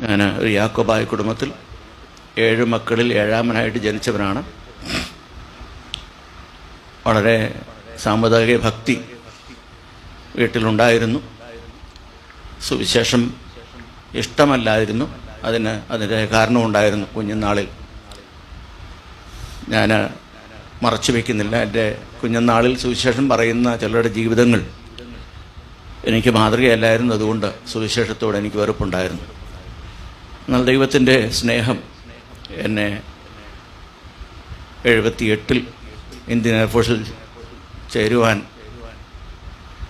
ഞാൻ ഒരു യാക്കോബായ കുടുംബത്തിൽ ഏഴ് മക്കളിൽ ഏഴാമനായിട്ട് ജനിച്ചവനാണ്. വളരെ സാമുദായിക ഭക്തി വീട്ടിലുണ്ടായിരുന്നു. സുവിശേഷം ഇഷ്ടമല്ലായിരുന്നു. അതിന് അതിന്റെ കാരണമുണ്ടായിരുന്നു കുഞ്ഞുനാളിൽ ഞാൻ മറച്ചു വയ്ക്കുന്നില്ല എന്റെ കുഞ്ഞുനാളിൽ സുവിശേഷം പറയുന്ന ചിലരുടെ ജീവിതങ്ങൾ എനിക്ക് മാതൃകയല്ലായിരുന്നു. അതുകൊണ്ട് സുവിശേഷത്തോടെ എനിക്ക് വെറുപ്പുണ്ടായിരുന്നു. എന്നാൽ ദൈവത്തിന്റെ സ്നേഹം എന്നെ എഴുപത്തിയെട്ടിൽ ഇന്ത്യൻ എയർഫോഴ്സിൽ ചേരുവാൻ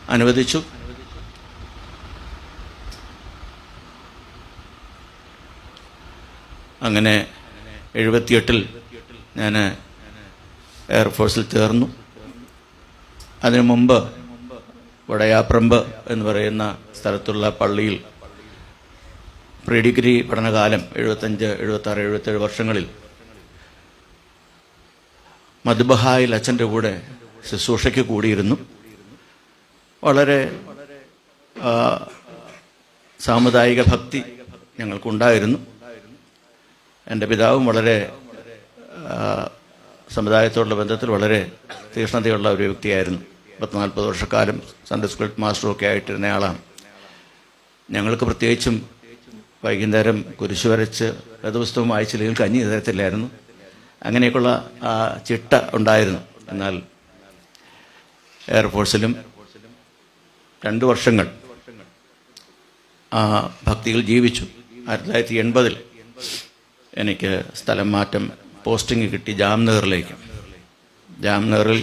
അനുവദിച്ചു. അങ്ങനെ എഴുപത്തിയെട്ടിൽ ഞാൻ എയർഫോഴ്സിൽ ചേർന്നു. അതിനു മുമ്പ് വടയാപ്രമ്പ് എന്ന് പറയുന്ന സ്ഥലത്തുള്ള പള്ളിയിൽ പ്രീ ഡിഗ്രി പഠനകാലം എഴുപത്തഞ്ച് എഴുപത്താറ് എഴുപത്തേഴ് വർഷങ്ങളിൽ മധുബഹായിൽ അച്ഛന്റെ കൂടെ ശുശ്രൂഷയ്ക്ക് കൂടിയിരുന്നു. വളരെ സാമുദായിക ഭക്തി ഞങ്ങൾക്കുണ്ടായിരുന്നു. എന്റെ പിതാവും വളരെ സമുദായത്തോടുള്ള ബന്ധത്തിൽ വളരെ തീഷ്ണതയുള്ള ഒരു വ്യക്തിയായിരുന്നു. പത്ത് നാൽപ്പത് വർഷക്കാലം സൺഡേ സ്കൂൾ മാസ്റ്ററും ഒക്കെ ആയിട്ടിരുന്നയാളാണ് ഞങ്ങൾക്ക് പ്രത്യേകിച്ചും വൈകുന്നേരം കുരിശു വരച്ച് വേദപുസ്തകം വായിച്ചില്ലെങ്കിൽ കഞ്ഞി തരത്തില്ലായിരുന്നു. അങ്ങനെയൊക്കെയുള്ള ചിട്ട ഉണ്ടായിരുന്നു. എന്നാൽ എയർഫോഴ്സിലും രണ്ട് വർഷങ്ങൾ ആ ഭക്തികൾ ജീവിച്ചു. ആയിരത്തി തൊള്ളായിരത്തി എൺപതിൽ എനിക്ക് സ്ഥലം മാറ്റം പോസ്റ്റിംഗ് കിട്ടി ജാംനഗറിലേക്ക്. ജാംനഗറിൽ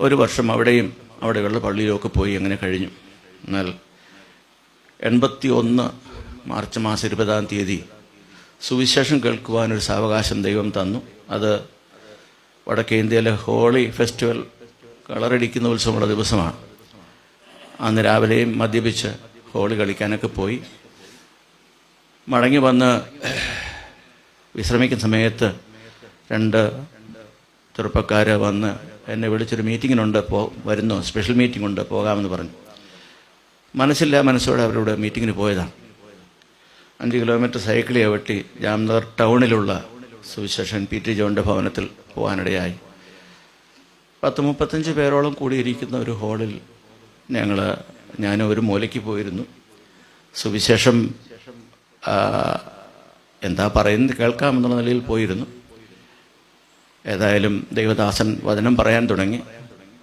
ഒരു വർഷം അവിടെയും അവിടെയുള്ള പള്ളിയിലൊക്കെ പോയി അങ്ങനെ കഴിഞ്ഞു. എന്നാൽ എൺപത്തി ഒന്ന് മാർച്ച് മാസം ഇരുപതാം തീയതി സുവിശേഷം കേൾക്കുവാനൊരു സാവകാശം ദൈവം തന്നു. അത് വടക്കേ ഇന്ത്യയിലെ ഹോളി ഫെസ്റ്റിവൽ കളറടിക്കുന്ന ഉത്സവമുള്ള ദിവസമാണ്. അന്ന് രാവിലെയും മദ്യപിച്ച് ഹോളി കളിക്കാനൊക്കെ പോയി. മടങ്ങി വന്ന് വിശ്രമിക്കുന്ന സമയത്ത് രണ്ട് ചെറുപ്പക്കാർ വന്ന് എന്നെ വിളിച്ചൊരു മീറ്റിങ്ങിനുണ്ട് പോ വരുന്നു സ്പെഷ്യൽ മീറ്റിംഗ് ഉണ്ട് പോകാമെന്ന് പറഞ്ഞു. മനസ്സില്ല മനസ്സോടെ അവരോട് മീറ്റിങ്ങിന് പോയതാണ് അഞ്ച് കിലോമീറ്റർ സൈക്കിൾ ചവിട്ടി ജാംനഗർ ടൗണിലുള്ള സുവിശേഷൻ പി ടി ജോണിന്റെ ഭവനത്തിൽ പോകാനിടയായി. പത്ത് മുപ്പത്തഞ്ച് പേരോളം കൂടിയിരിക്കുന്ന ഒരു ഹാളിൽ ഞങ്ങൾ ഞാൻ ഒരു മൂലയ്ക്ക് പോയിരുന്നു. സുവിശേഷം എന്താ പറയുന്നത് കേൾക്കാമെന്നുള്ള നിലയിൽ പോയിരുന്നു. ഏതായാലും ദൈവദാസൻ വചനം പറയാൻ തുടങ്ങി.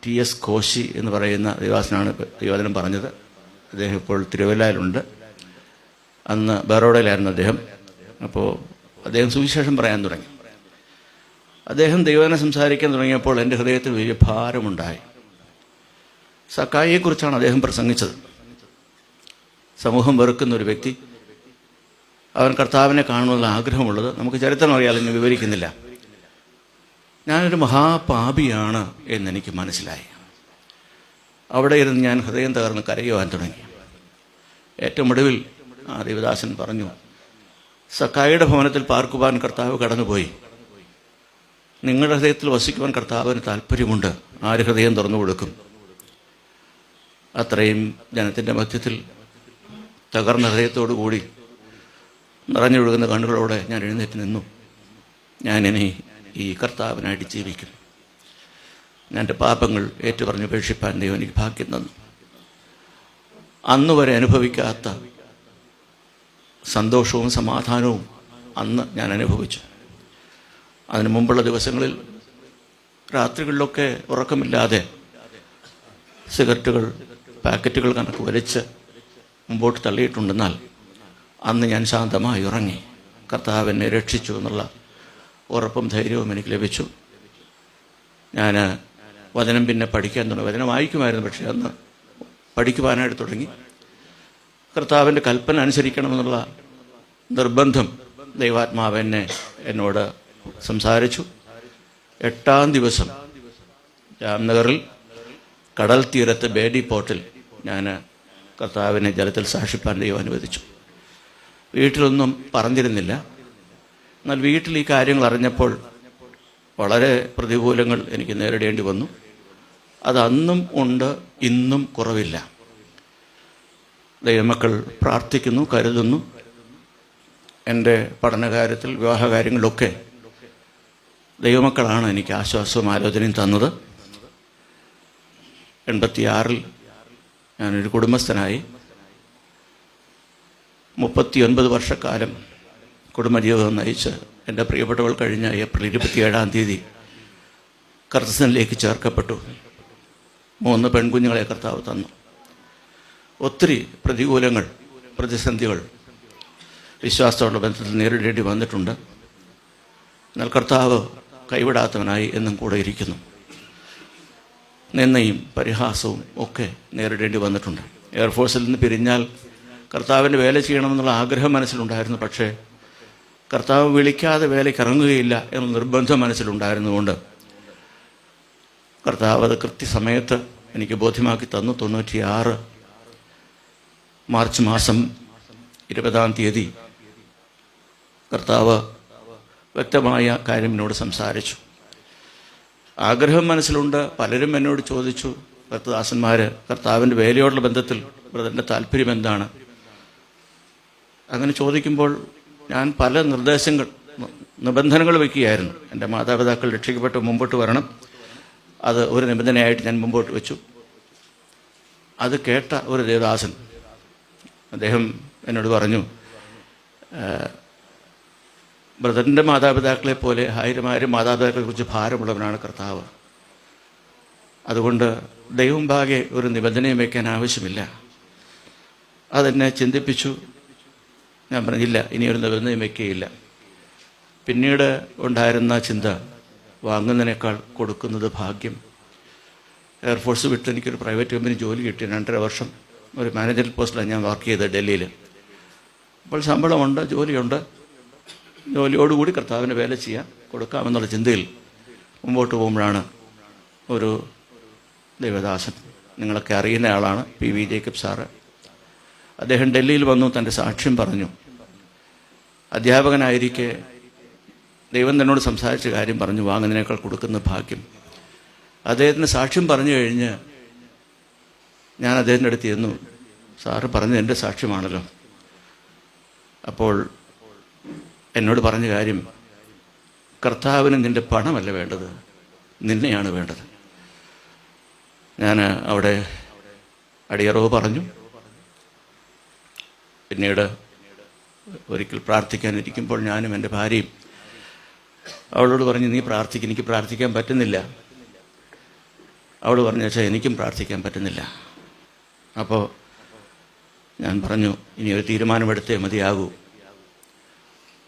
ടി എസ് കോശി എന്ന് പറയുന്ന ദൈവദാസനാണ് ദൈവവചനം പറഞ്ഞത്. അദ്ദേഹം ഇപ്പോൾ തിരുവല്ലയിലുണ്ട്. അന്ന് ബറോഡയിലായിരുന്നു അദ്ദേഹം. അപ്പോൾ അദ്ദേഹം സുവിശേഷം പറയാൻ തുടങ്ങി. അദ്ദേഹം ദൈവനെ സംസാരിക്കാൻ തുടങ്ങിയപ്പോൾ എന്റെ ഹൃദയത്തിൽ വലിയ ഭാരമുണ്ടായി. സക്കായിയെക്കുറിച്ചാണ് അദ്ദേഹം പ്രസംഗിച്ചത്. സമൂഹം വെറുക്കുന്ന ഒരു വ്യക്തി. അവൻ കർത്താവിനെ കാണുമെന്നുള്ള ആഗ്രഹമുള്ളത് നമുക്ക് ചരിത്രം അറിയാതെ ഞാൻ വിവരിക്കുന്നില്ല. ഞാനൊരു മഹാപാപിയാണ് എന്നെനിക്ക് മനസ്സിലായി. അവിടെ ഇരുന്ന് ഞാൻ ഹൃദയം തകർന്ന് കരയുവാൻ തുടങ്ങി. ഏറ്റവും ഒടുവിൽ ആ ദേവദാസൻ പറഞ്ഞു സക്കായിയുടെ ഭവനത്തിൽ പാർക്കുവാൻ കർത്താവ് കടന്നുപോയി. നിങ്ങളുടെ ഹൃദയത്തിൽ വസിക്കുവാൻ കർത്താവിന് താല്പര്യമുണ്ട് ആര് ഹൃദയം തുറന്നു കൊടുക്കും? അത്രയും ജനത്തിന്റെ മധ്യത്തിൽ തകർന്ന ഹൃദയത്തോടു കൂടി നിറഞ്ഞൊഴുകുന്ന കണ്ണുകളോടെ ഞാൻ എഴുന്നേറ്റ് നിന്നു. ഞാനിനി ഈ കർത്താവിനായിട്ട് ജീവിക്കും. ഞാൻ എന്റെ പാപങ്ങൾ ഏറ്റുപറഞ്ഞ് ഉപേക്ഷിപ്പാൻ ദൈവം എനിക്ക് ഭാഗ്യം തന്നു. അന്നുവരെ അനുഭവിക്കാത്ത സന്തോഷവും സമാധാനവും അന്ന് ഞാൻ അനുഭവിച്ചു. അതിനു മുമ്പുള്ള ദിവസങ്ങളിൽ രാത്രികളിലൊക്കെ ഉറക്കമില്ലാതെ സിഗരറ്റുകൾ പാക്കറ്റുകൾ കണക്ക് വലിച്ച് മുമ്പോട്ട് തള്ളിയിട്ടുണ്ടെന്നാൽ അന്ന് ഞാൻ ശാന്തമായി ഉറങ്ങി. കർത്താവ് എന്നെ രക്ഷിച്ചു എന്നുള്ള ഉറപ്പും ധൈര്യവും എനിക്ക് ലഭിച്ചു. ഞാൻ വചനം പിന്നെ പഠിക്കാൻ തുടങ്ങി. വചനം വായിക്കുമായിരുന്നു പക്ഷേ അന്ന് പഠിക്കുവാനായിട്ട് തുടങ്ങി. കർത്താവിന്റെ കൽപ്പന അനുസരിക്കണമെന്നുള്ള നിർബന്ധം ദൈവാത്മാവ് എന്നെ എന്നോട് സംസാരിച്ചു. എട്ടാം ദിവസം ജാംനഗറിൽ കടൽ തീരത്ത് ബേഡി പോർട്ടിൽ ഞാൻ കർത്താവിനെ ജലത്തിൽ സാക്ഷിപ്പാൻ ദൈവം അനുവദിച്ചു. വീട്ടിലൊന്നും പറഞ്ഞിരുന്നില്ല. എന്നാൽ വീട്ടിൽ ഈ കാര്യങ്ങൾ അറിഞ്ഞപ്പോൾ വളരെ പ്രതികൂലങ്ങൾ എനിക്ക് നേരിടേണ്ടി വന്നു. അത് അന്നും ഉണ്ട് ഇന്നും കുറവില്ല. ദൈവമക്കൾ പ്രാർത്ഥിക്കുന്നു കരുതുന്നു. എന്റെ പഠനകാര്യത്തിൽ വിവാഹകാര്യങ്ങളിലൊക്കെ ദൈവമക്കളാണ് എനിക്ക് ആശ്വാസവും ആലോചനയും തന്നത്. എൺപത്തിയാറിൽ ഞാനൊരു കുടുംബസ്ഥനായി. മുപ്പത്തിയൊൻപത് വർഷക്കാലം കുടുംബജീവിതം നയിച്ച് എന്റെ പ്രിയപ്പെട്ടവൾ കഴിഞ്ഞ ഏപ്രിൽ ഇരുപത്തിയേഴാം തീയതി കർത്തസനിലേക്ക് ചേർക്കപ്പെട്ടു. മൂന്ന് പെൺകുഞ്ഞുങ്ങളെ കർത്താവ് തന്നു. ഒത്തിരി പ്രതികൂലങ്ങൾ പ്രതിസന്ധികൾ വിശ്വാസത്തോടുള്ള ബന്ധത്തിൽ നേരിടേണ്ടി വന്നിട്ടുണ്ട്. എന്നാൽ കർത്താവ് കൈവിടാത്തവനായി എന്നും കൂടെ ഇരിക്കുന്നു. നിന്നയും പരിഹാസവും ഒക്കെ നേരിടേണ്ടി വന്നിട്ടുണ്ട്. എയർഫോഴ്സിൽ നിന്ന് പിരിഞ്ഞാൽ കർത്താവിന്റെ വേല ചെയ്യണമെന്നുള്ള ആഗ്രഹം മനസ്സിലുണ്ടായിരുന്നു. പക്ഷേ കർത്താവ് വിളിക്കാതെ വേലയ്ക്ക് ഇറങ്ങുകയില്ല എന്ന നിർബന്ധം മനസ്സിലുണ്ടായിരുന്നുകൊണ്ട് കർത്താവ് അത് കൃത്യസമയത്ത് എനിക്ക് ബോധ്യമാക്കി തന്നു. തൊണ്ണൂറ്റിയാറ് മാർച്ച് മാസം ഇരുപതാം തീയതി കർത്താവ് വ്യക്തമായ കാര്യം എന്നോട് സംസാരിച്ചു. ആഗ്രഹം മനസ്സിലുണ്ട്. പലരും എന്നോട് ചോദിച്ചു ഭക്തദാസന്മാർ കർത്താവിന്റെ വേലയോടുള്ള ബന്ധത്തിൽ ബ്രദറിന്റെ താല്പര്യം എന്താണ്? അങ്ങനെ ചോദിക്കുമ്പോൾ ഞാൻ പല നിർദ്ദേശങ്ങൾ നിബന്ധനകൾ വയ്ക്കുകയായിരുന്നു. എന്റെ മാതാപിതാക്കൾ രക്ഷിക്കപ്പെട്ട് മുമ്പോട്ട് വരണം. അത് ഒരു നിബന്ധനയായിട്ട് ഞാൻ മുമ്പോട്ട് വെച്ചു. അത് കേട്ട ഒരു ദേവദാസൻ അദ്ദേഹം എന്നോട് പറഞ്ഞു ബ്രദറിന്റെ മാതാപിതാക്കളെ പോലെ ആയിരമായിരം മാതാപിതാക്കളെക്കുറിച്ച് ഭാരമുള്ളവനാണ് കർത്താവ്. അതുകൊണ്ട് ദൈവം ഭാഗെ ഒരു നിബന്ധനയും വയ്ക്കാൻ ആവശ്യമില്ല. അതെന്നെ ചിന്തിപ്പിച്ചു. ഞാൻ പറഞ്ഞില്ല ഇനി ഒരു നിബന്ധനയും വയ്ക്കുകയില്ല. പിന്നീട് ഉണ്ടായിരുന്ന ചിന്ത വാങ്ങുന്നതിനേക്കാൾ കൊടുക്കുന്നത് ഭാഗ്യം. എയർഫോഴ്സ് വിട്ട് എനിക്കൊരു പ്രൈവറ്റ് കമ്പനി ജോലി കിട്ടി രണ്ടര വർഷം. ഒരു മാനേജർ പോസ്റ്റിലാണ് ഞാൻ വർക്ക് ചെയ്തത് ഡൽഹിയിൽ. അപ്പോൾ ശമ്പളമുണ്ട് ജോലിയുണ്ട്. ജോലിയോടുകൂടി കർത്താവിന് വേല ചെയ്യാം കൊടുക്കാമെന്നുള്ള ചിന്തയിൽ മുമ്പോട്ട് പോകുമ്പോഴാണ് ഒരു ദൈവദാസൻ നിങ്ങളൊക്കെ അറിയുന്ന ആളാണ് പി വി ജേക്കബ് സാറ്. അദ്ദേഹം ഡൽഹിയിൽ വന്നു തന്റെ സാക്ഷ്യം പറഞ്ഞു. അധ്യാപകനായിരിക്കെ ദൈവം തന്നോട് സംസാരിച്ച കാര്യം പറഞ്ഞു വാങ്ങുന്നതിനേക്കാൾ കൊടുക്കുന്ന ഭാഗ്യം. അദ്ദേഹത്തിന് സാക്ഷ്യം പറഞ്ഞു കഴിഞ്ഞ് ഞാൻ അദ്ദേഹത്തിന്റെ അടുത്ത് ചെന്നു സാറ് പറഞ്ഞത് എന്റെ സാക്ഷ്യമാണല്ലോ. അപ്പോൾ എന്നോട് പറഞ്ഞ കാര്യം കർത്താവിന് നിന്റെ പണമല്ല വേണ്ടത് നിന്നെയാണ് വേണ്ടത്. ഞാൻ അവിടെ അടിയറവ് പറഞ്ഞു. പിന്നീട് ഒരിക്കൽ പ്രാർത്ഥിക്കാനിരിക്കുമ്പോൾ ഞാനും എന്റെ ഭാര്യയും അവളോട് പറഞ്ഞു നീ പ്രാർത്ഥിക്കും എനിക്ക് പ്രാർത്ഥിക്കാൻ പറ്റുന്നില്ല. അവൾ പറഞ്ഞു വെച്ചാൽ എനിക്കും പ്രാർത്ഥിക്കാൻ പറ്റുന്നില്ല. അപ്പോൾ ഞാൻ പറഞ്ഞു ഇനി ഒരു തീരുമാനമെടുത്തേ മതിയാകൂ.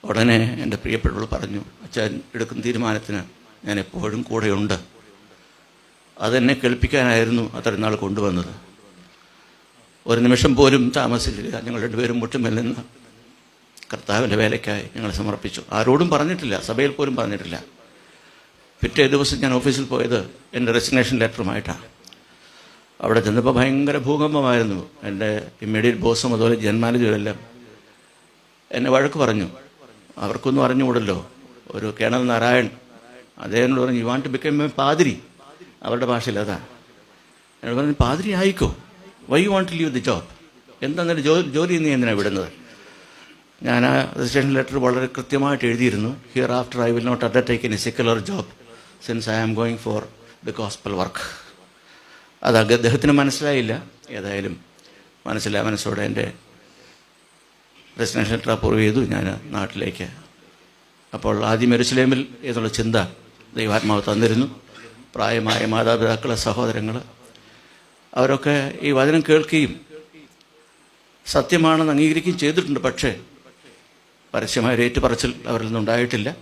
ഉടനെ എന്റെ പ്രിയപ്പെട്ടവൾ പറഞ്ഞു അച്ഛൻ എടുക്കുന്ന തീരുമാനത്തിന് ഞാൻ എപ്പോഴും കൂടെയുണ്ട്. അതെന്നെ കേൾപ്പിക്കാനായിരുന്നു അത്രയും നാൾ കൊണ്ടുവന്നത്. ഒരു നിമിഷം പോലും താമസിച്ചില്ല. ഞങ്ങൾ രണ്ടുപേരും മുട്ടുമേൽ നിന്ന് കർത്താവിന്റെ വേലയ്ക്കായി ഞങ്ങൾ സമർപ്പിച്ചു. ആരോടും പറഞ്ഞിട്ടില്ല സഭയിൽ പോലും പറഞ്ഞിട്ടില്ല. പിറ്റേ ദിവസം ഞാൻ ഓഫീസിൽ പോയത് എന്റെ റെസിഗ്നേഷൻ ലെറ്ററുമായിട്ടാണ്. അവിടെ ചെന്നപ്പോൾ ഭയങ്കര ഭൂകമ്പമായിരുന്നു. എന്റെ ഇമ്മീഡിയറ്റ് ബോസും അതുപോലെ ജൻ മാനേജറുമെല്ലാം എന്നെ വഴക്ക് പറഞ്ഞു. അവർക്കൊന്നും അറിഞ്ഞുകൂടല്ലോ. ഒരു കേണൽ നാരായൺ. അദ്ദേഹം പറഞ്ഞു you want to become a പാതിരി? അവരുടെ ഭാഷയിൽ അതാ. എന്നോട് പറഞ്ഞു പാതിരി ആയിക്കോ. Why you want to leave the job എന്താ ജോലി ജോലി നീ എന്തിനാണ് വിടുന്നത്? ഞാൻ ആ രജിസ്ട്രേഷൻ ലെറ്റർ വളരെ കൃത്യമായിട്ട് എഴുതിയിരുന്നു. Hereafter I will not undertake a secular job since I am going for the gospel work അത് അദ്ദേഹത്തിന് മനസ്സിലായില്ല. ഏതായാലും മനസ്സിലായ മനസ്സോടെ എന്റെ ഡെസ്റ്റിനേഷൻ അപ്രൂവ് ചെയ്തു. ഞാൻ നാട്ടിലേക്ക് അപ്പോൾ ആദ്യം എരുസലേമിൽ എന്നുള്ള ചിന്ത ദൈവാത്മാവ് തന്നിരുന്നു. പ്രായമായ മാതാപിതാക്കൾ സഹോദരങ്ങൾ അവരൊക്കെ ഈ വചനം കേൾക്കുകയും സത്യമാണെന്ന് അംഗീകരിക്കുകയും ചെയ്തിട്ടുണ്ട്. പക്ഷേ പരസ്യമായ ഏറ്റുപറച്ചിൽ അവരിൽ നിന്നുണ്ടായിട്ടില്ല.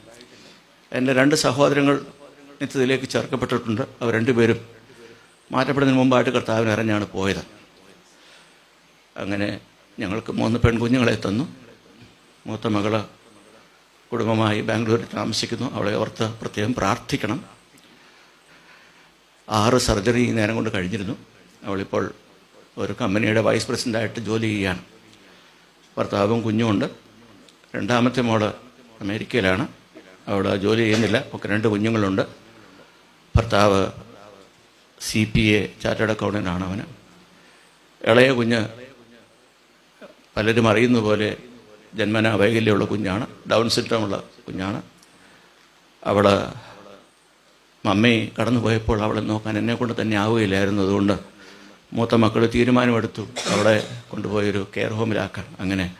എന്റെ രണ്ട് സഹോദരങ്ങൾ നിത്യത്തിലേക്ക് ചേർക്കപ്പെട്ടിട്ടുണ്ട്. അവർ രണ്ടുപേരും മാറ്റപ്പെടുന്നതിന് മുമ്പായിട്ട് കർത്താവിന് അറിഞ്ഞാണ് പോയത്. അങ്ങനെ ഞങ്ങൾക്ക് മൂന്ന് പെൺകുഞ്ഞുങ്ങളെ തന്നു. മൂത്ത മകൾ കുടുംബമായി ബാംഗ്ലൂരിൽ താമസിക്കുന്നു. അവളെ ഓർത്ത് പ്രത്യേകം പ്രാർത്ഥിക്കണം. ആറ് സർജറി നേരം കൊണ്ട് കഴിഞ്ഞിരുന്നു. അവളിപ്പോൾ ഒരു കമ്പനിയുടെ വൈസ് പ്രസിഡന്റായിട്ട് ജോലി ചെയ്യുകയാണ്. ഭർത്താവും കുഞ്ഞുമുണ്ട്. രണ്ടാമത്തെ മോൾ അമേരിക്കയിലാണ്. അവിടെ ജോലി ചെയ്യുന്നില്ല. ഒക്കെ രണ്ട് കുഞ്ഞുങ്ങളുണ്ട്. ഭർത്താവ് സി പി എ ചാർട്ടേഡ് അക്കൗണ്ടന്റാണ് അവന് ഇളയ കുഞ്ഞ് പലരും അറിയുന്ന പോലെ ജന്മന വൈകല്യമുള്ള കുഞ്ഞാണ് ഡൗൺ സിൻഡ്രോമുള്ള കുഞ്ഞാണ്. അവൾ മമ്മി കടന്നു പോയപ്പോൾ അവളെ നോക്കാൻ എന്നെ കൊണ്ട് തന്നെ ആവുകയില്ലായിരുന്നു. അതുകൊണ്ട് മൂത്ത മക്കൾ തീരുമാനമെടുത്തു. അവളെ കൊണ്ടുപോയൊരു കെയർ ഹോമിലാക്കാൻ. അങ്ങനെ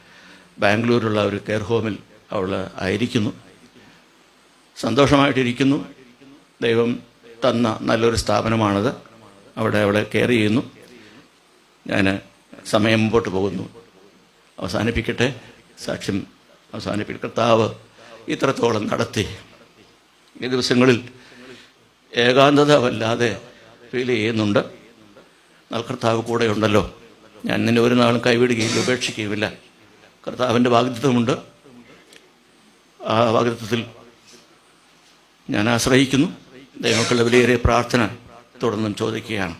ബാംഗ്ലൂരിലുള്ള ഒരു കെയർ ഹോമിൽ അവൾ ആയിരിക്കുന്നു. സന്തോഷമായിട്ടിരിക്കുന്നു. ദൈവം തന്ന നല്ലൊരു സ്ഥാപനമാണത്. അവിടെ അവിടെ കെയർ ചെയ്യുന്നു. ഞാൻ സമയം മുമ്പോട്ട് പോകുന്നു. അവസാനിപ്പിക്കട്ടെ. സാക്ഷ്യം അവസാനിപ്പിക്കട്ടെ. കർത്താവ് ഇത്രത്തോളം നടത്തി. ഈ ദിവസങ്ങളിൽ ഏകാന്തത വല്ലാതെ ഫീൽ ചെയ്യുന്നുണ്ട്. എന്നാൽ കർത്താവ് കൂടെ ഉണ്ടല്ലോ ഞാൻ നിന്നെ ഒരു നാളും കൈവിടുകയില്ല ഉപേക്ഷിക്കുകയുമില്ല. കർത്താവിന്റെ വാഗ്ദത്വമുണ്ട് ആ വാഗ്ദത്വത്തിൽ ഞാൻ ആശ്രയിക്കുന്നു. ദൈവമക്കളുടെ വിലയേറിയ പ്രാർത്ഥന തുടർന്നും ചോദിക്കുകയാണ്.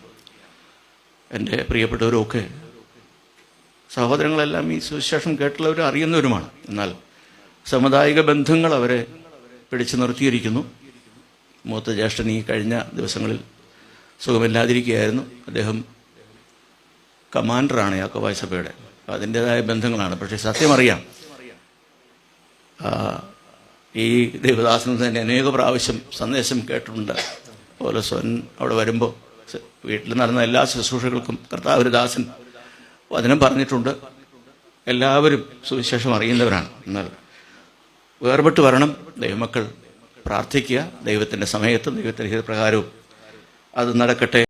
എന്റെ പ്രിയപ്പെട്ടവരുമൊക്കെ സഹോദരങ്ങളെല്ലാം ഈ സുവിശേഷം കേട്ടുള്ളവരും അറിയുന്നവരുമാണ്. എന്നാൽ സമുദായിക ബന്ധങ്ങൾ അവരെ പിടിച്ചു നിർത്തിയിരിക്കുന്നു. മൂത്ത ജ്യേഷ്ഠൻ ഈ കഴിഞ്ഞ ദിവസങ്ങളിൽ സുഖമില്ലാതിരിക്കുകയായിരുന്നു. അദ്ദേഹം കമാൻഡറാണ് യാക്കോബായ സഭയുടെ. അതിന്റെതായ ബന്ധങ്ങളാണ്. പക്ഷേ സത്യം അറിയാം ആ, ഈ ദേവദാസന് തന്നെ അനേക പ്രാവശ്യം സന്ദേശം കേട്ടിട്ടുണ്ട്. അതുപോലെ സ്വൻ അവിടെ വരുമ്പോൾ വീട്ടിൽ നടന്ന എല്ലാ ശുശ്രൂഷകൾക്കും കർത്താവ് ദാസൻ വചനം പറഞ്ഞിട്ടുണ്ട്. എല്ലാവരും സുവിശേഷം അറിയുന്നവരാണ്. എന്നാൽ വേർപെട്ട് വരണം. ദൈവമക്കൾ പ്രാർത്ഥിക്കുക. ദൈവത്തിന്റെ സമയത്തും ദൈവത്തിന്റെ ഹിതപ്രകാരവും അത് നടക്കട്ടെ.